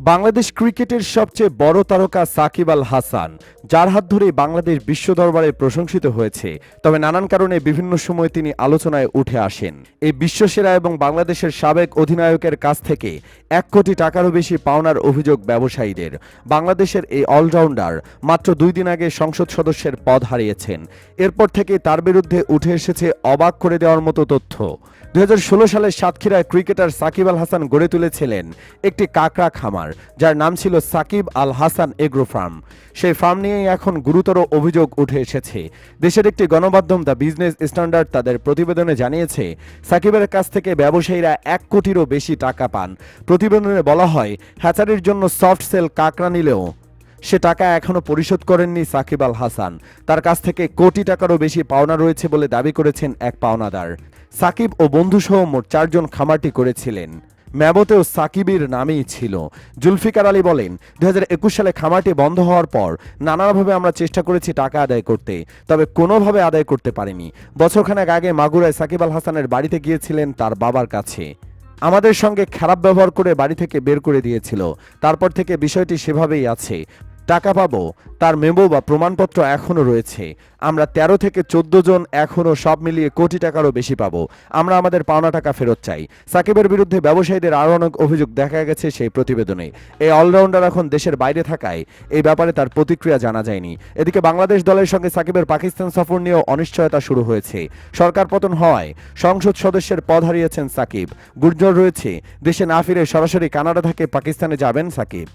বাংলাদেশ ক্রিকেটের সবচেয়ে বড় তারকা সাকিব আল হাসান, যার হাত ধরে বাংলাদেশ বিশ্ব দরবারে প্রশংসিত হয়েছে। তবে নানান কারণে বিভিন্ন সময় তিনি আলোচনায় উঠে আসেন। এই বিশ্বসেরা এবং বাংলাদেশের সাবেক অধিনায়কের কাছ থেকে এক কোটি টাকারও বেশি পাওনার অভিযোগ ব্যবসায়ীদের। বাংলাদেশের এই অলরাউন্ডার মাত্র দুই দিন আগে সংসদ সদস্যের পদ হারিয়েছেন। এরপর থেকে তার বিরুদ্ধে উঠে এসেছে অবাক করে দেওয়ার মতো তথ্য। দুই সালে সাতক্ষীরায় ক্রিকেটার সাকিব আল হাসান গড়ে তুলেছিলেন একটি কাকড়া খামার, যার নাম ছিল সাকিব আল হাসান এগ্রো ফার্ম। সেই ফার্ম নিয়েই এখন গুরুতর অভিযোগ উঠে এসেছে। দেশের একটি গণমাধ্যম দ্য বিজনেস স্ট্যান্ডার্ড তাদের প্রতিবেদনে জানিয়েছে, সাকিবের কাছ থেকে ব্যবসায়ীরা এক কোটিরও বেশি টাকা পান। প্রতিবেদনে বলা হয়, হ্যাচারির জন্য সফট সেল কাকড়া নিলেও সে টাকা এখনও পরিশোধ করেননি সাকিব আল হাসান। তার কাছ থেকে কোটি টাকারও বেশি পাওনা রয়েছে বলে দাবি করেছেন এক পাওনাদার। সাকিব ও বন্ধুসহ মোট চারজন খামারটি করেছিলেন। ম্যাবতেও সাকিবের নামেই ছিল। জুলফিকার আলী বলেন দুই হাজার একুশ সালে খামারটি বন্ধ হওয়ার পর নানাভাবে আমরা চেষ্টা করেছি টাকা আদায় করতে, তবে কোনোভাবে আদায় করতে পারিনি। বছরখানেক আগে মাগুরায় সাকিব আল হাসানের বাড়িতে গিয়েছিলেন তার বাবার কাছে। আমাদের সঙ্গে খারাপ ব্যবহার করে বাড়ি থেকে বের করে দিয়েছিল। তারপর থেকে বিষয়টি সেভাবেই আছে। টাকা পাবো, তার মেমো বা প্রমাণপত্র এখনও রয়েছে। আমরা ১৩ থেকে চোদ্দ জন এখনও সব মিলিয়ে কোটি টাকারও বেশি পাবো। আমরা আমাদের পাওনা টাকা ফেরত চাই। সাকিবের বিরুদ্ধে ব্যবসায়ীদের আরও অনেক অভিযোগ দেখা গেছে সেই প্রতিবেদনে। এই অলরাউন্ডার এখন দেশের বাইরে থাকায় এই ব্যাপারে তার প্রতিক্রিয়া জানা যায়নি। এদিকে বাংলাদেশ দলের সঙ্গে সাকিবের পাকিস্তান সফর নিয়েও অনিশ্চয়তা শুরু হয়েছে। সরকার পতন হওয়ায় সংসদ সদস্যের পদ হারিয়েছেন সাকিব। গুর্জর রয়েছে, দেশে না ফিরে সরাসরি কানাডা থেকে পাকিস্তানে যাবেন সাকিব।